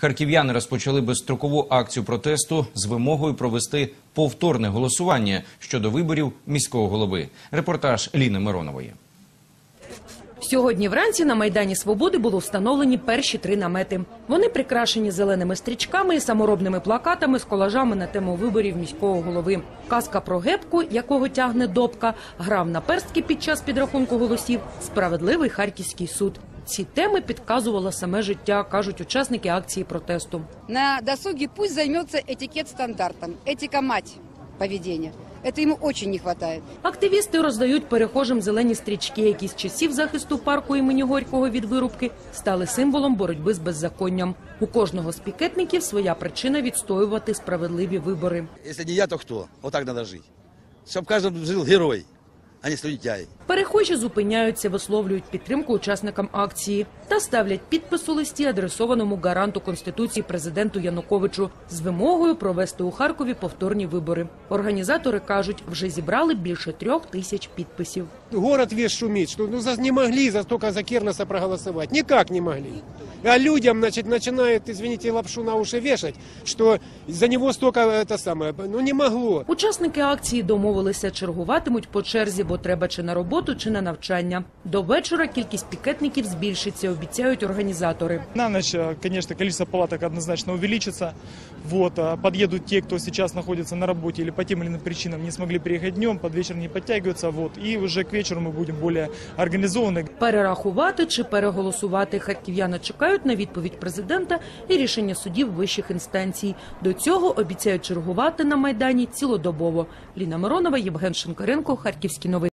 Харків'яни розпочали безстрокову акцію протесту з вимогою провести повторне голосування щодо виборів міського голови. Репортаж Ліни Миронової. Сьогодні вранці на Майдані Свободи було встановлені перші три намети. Вони прикрашені зеленими стрічками і саморобними плакатами з колажами на тему виборів міського голови. Казка про гепку, якого тягне допка, грав на перстки під час підрахунку голосів. Справедливий харківський суд. Ці теми підказувало саме життя, кажуть учасники акції протесту. На досуге пусть займется этикет стандартом. Этика мать поведения. Это ему очень не хватает. Активісти роздають перехожим зелені стрічки, які з часів захисту парку імені Горького від вирубки стали символом боротьби з беззаконням. У кожного з пікетників своя причина відстоювати справедливі вибори. Если не я, то кто? Вот так надо жить. Чтобы каждый жил герой, а не слюнтяй. Перехожі зупиняються, висловлюють підтримку учасникам акції та ставлять підпис у листі, адресованому гаранту конституції президенту Януковичу з вимогою провести у Харкові повторні вибори. Організатори кажуть, вже зібрали більше трьох тисяч підписів. Город весь шумит, что ну, не могли за столько за Кернеса проголосовать. Никак не могли. А людям, значит, начинают, извините, лапшу на уши вешать, что за него столько это самое, ну не могло. Учасники акції домовилися чергуватимуть по черзі, бо треба чи на роботу, чи на навчання. До вечора кількість пікетників збільшиться, обіцяють організатори. На ночь, э, конечно, количество палаток однозначно увеличится. Вот, а подъедут те, кто сейчас находится на работе или по тем или иным причинам не смогли приехать днем, под вечер не подтягиваются. Вот, и уже к вечеру мы будем более организованы. Перерахувати чи переголосувати харків'яни чекають на відповідь президента і рішення судів вищих інстанцій. До цього обіцяють чергувати на майдані цілодобово. Ліна Миронова, Євген Шинкаренко, Харківські новини.